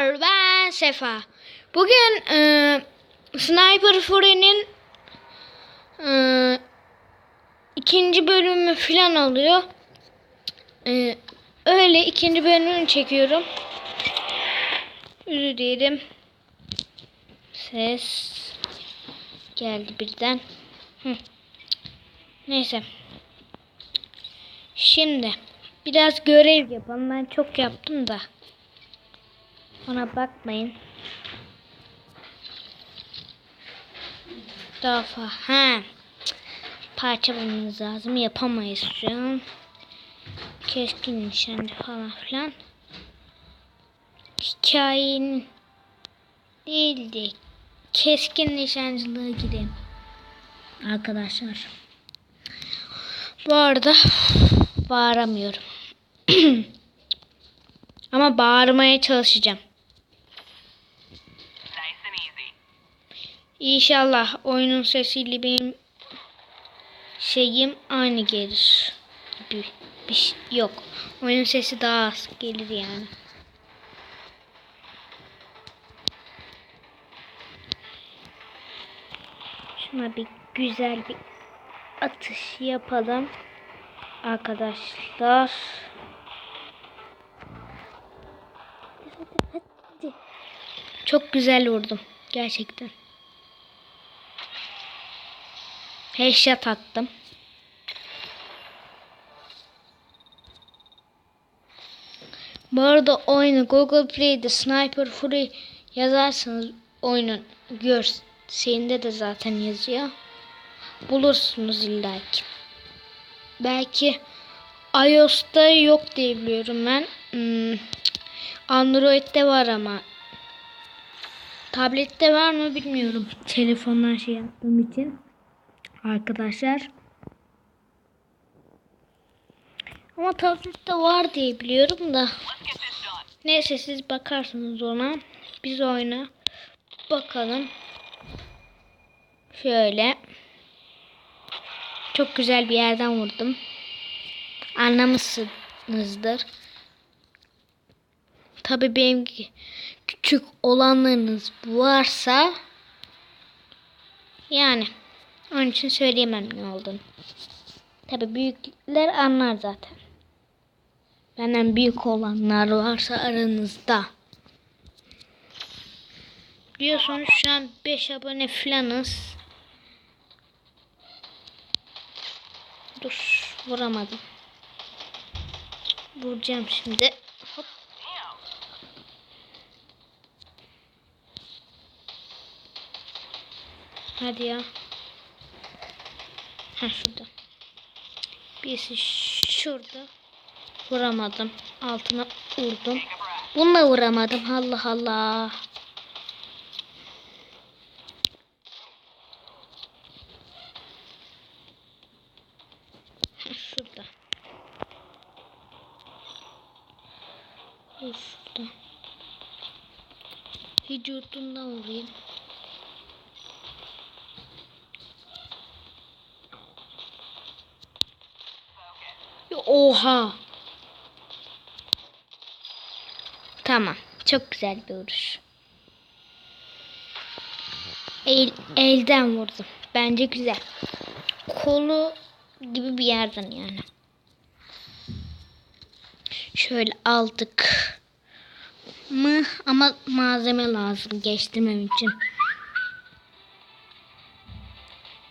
Arkadaşlar ben Sefa. Bugün e, Sniper Fury'nin e, ikinci bölümü falan oluyor. E, öyle ikinci bölümünü çekiyorum. Özür dilerim. Ses geldi birden. Hı. Neyse. Şimdi biraz görev yapalım. Ben çok yaptım da. Ona bakmayın. Daha ha. Parça bulmamız lazım. Yapamayız şu an. Keskin nişancı falan filan. Hikayenin değildi. Keskin nişancılığa gidelim. Arkadaşlar. Bu arada bağıramıyorum. Ama bağırmaya çalışacağım. İnşallah oyunun sesiyle benim şeyim aynı gelir. Bir, bir şey- yok. Oyunun sesi daha az gelir yani. Şuna bir güzel bir atış yapalım. Arkadaşlar. Çok güzel vurdum. Gerçekten. Headshot attım. Bu arada oyunu Google Play'de Sniper Fury yazarsanız oyunun görselinde de zaten yazıyor. Bulursunuz illaki. Belki iOS'ta yok diye biliyorum ben. Hmm, Android'de var ama Tablette var mı bilmiyorum. Telefondan şey yaptığım için. Arkadaşlar. Ama tablette var diye biliyorum da. Neyse siz bakarsınız ona. Biz oyuna bakalım. Şöyle. Çok güzel bir yerden vurdum. Anlamışsınızdır. Tabi benim küçük olanlarınız varsa yani onun için söyleyemem ne olduğunu. Tabi büyükler anlar zaten. Benden büyük olanlar varsa aranızda. Biliyorsunuz şu an 5 abone falanız. Dur vuramadım. Vuracağım şimdi. Hop. Hadi ya. Ha şurada. Birisi şurada. Vuramadım. Altına vurdum. Bununla vuramadım. Allah Allah. Ha, Şurada. Şurada. Vücudundan vurayım. Oha. Tamam. Çok güzel bir vuruş. El, elden vurdum. Bence güzel. Kolu gibi bir yerden yani. Şöyle aldık mı ama malzeme lazım geçtirmem için.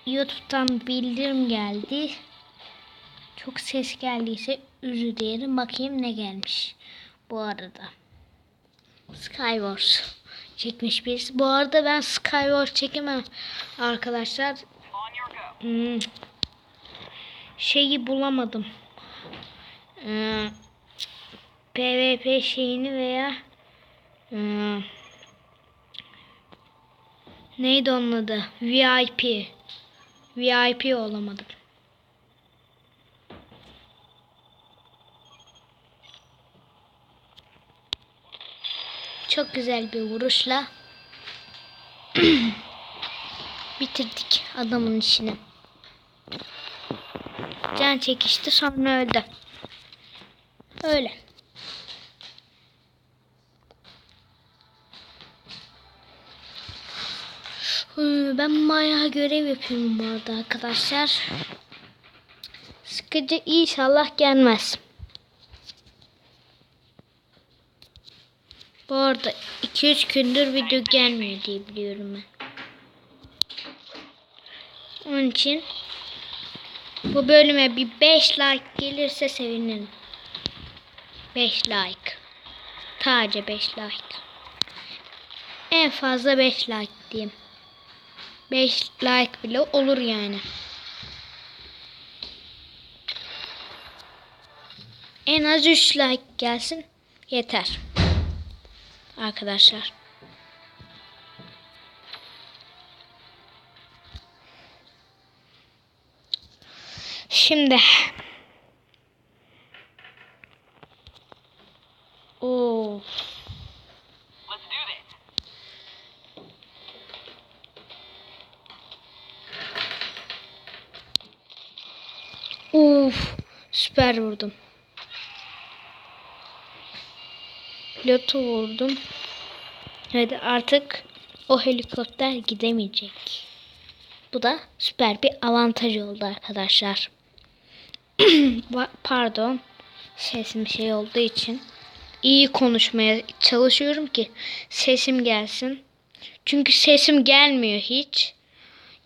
YouTube'dan bildirim geldi. Çok ses geldiyse dilerim. Bakayım ne gelmiş. Bu arada. Skywars çekmiş birisi. Bu arada ben Skywars çekemem arkadaşlar. Hmm. Şeyi bulamadım. Ee, PvP şeyini veya ee, neydi onun adı? VIP. VIP olamadım. Çok güzel bir vuruşla bitirdik adamın işini. Can çekişti sonra öldü. Öyle. Ben bayağı görev yapıyorum bu arada arkadaşlar. Sıkıcı inşallah gelmez. Bu arada 2-3 gündür video gelmiyor diye biliyorum ben. Onun için bu bölüme bir 5 like gelirse sevinirim. 5 like. Sadece 5 like. En fazla 5 like diyeyim. 5 like bile olur yani. En az 3 like gelsin yeter. Arkadaşlar. Şimdi Oo. Uf, süper vurdum. Pilotu vurdum. Hadi artık o helikopter gidemeyecek. Bu da süper bir avantaj oldu arkadaşlar. Pardon. Sesim şey olduğu için iyi konuşmaya çalışıyorum ki sesim gelsin. Çünkü sesim gelmiyor hiç.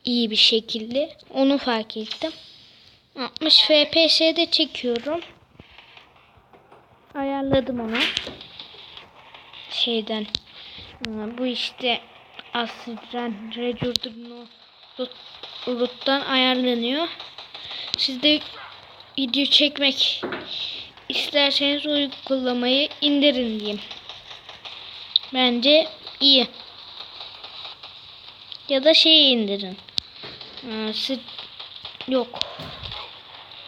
iyi bir şekilde. Onu fark ettim. 60 FPS'de çekiyorum. Ayarladım onu. Şeyden. Bu işte Asitren Rejurdurno Root'tan ayarlanıyor. Siz de video çekmek isterseniz uygulamayı indirin diyeyim. Bence iyi. Ya da şeyi indirin. Siz- Yok.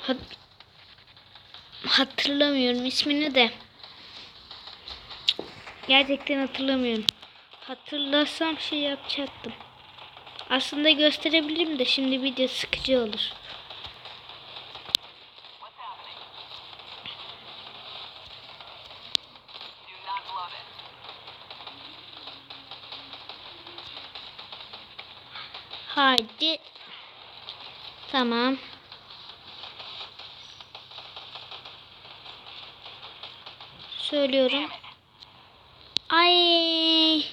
Hat hatırlamıyorum ismini de. Gerçekten hatırlamıyorum. Hatırlasam şey yapacaktım. Aslında gösterebilirim de şimdi video sıkıcı olur. Haydi. Tamam. Söylüyorum. Ay.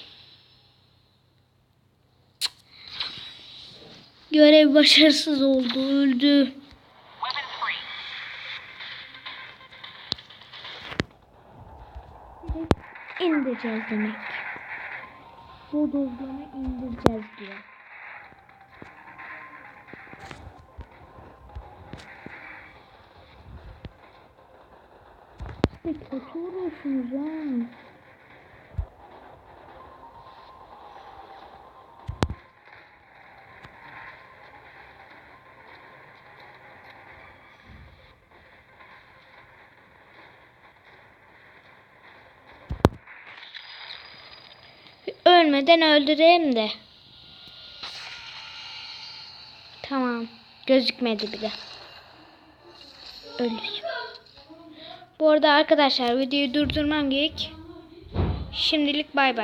Görev başarısız oldu. Öldü. İndireceğiz demek. Bu dozlarını indireceğiz diyor. Ne kötü vuruyorsunuz ha. Ölmeden öldüreyim de. Tamam. Gözükmedi bile. Ölür. Bu arada arkadaşlar videoyu durdurmam gerek. Şimdilik bay bay.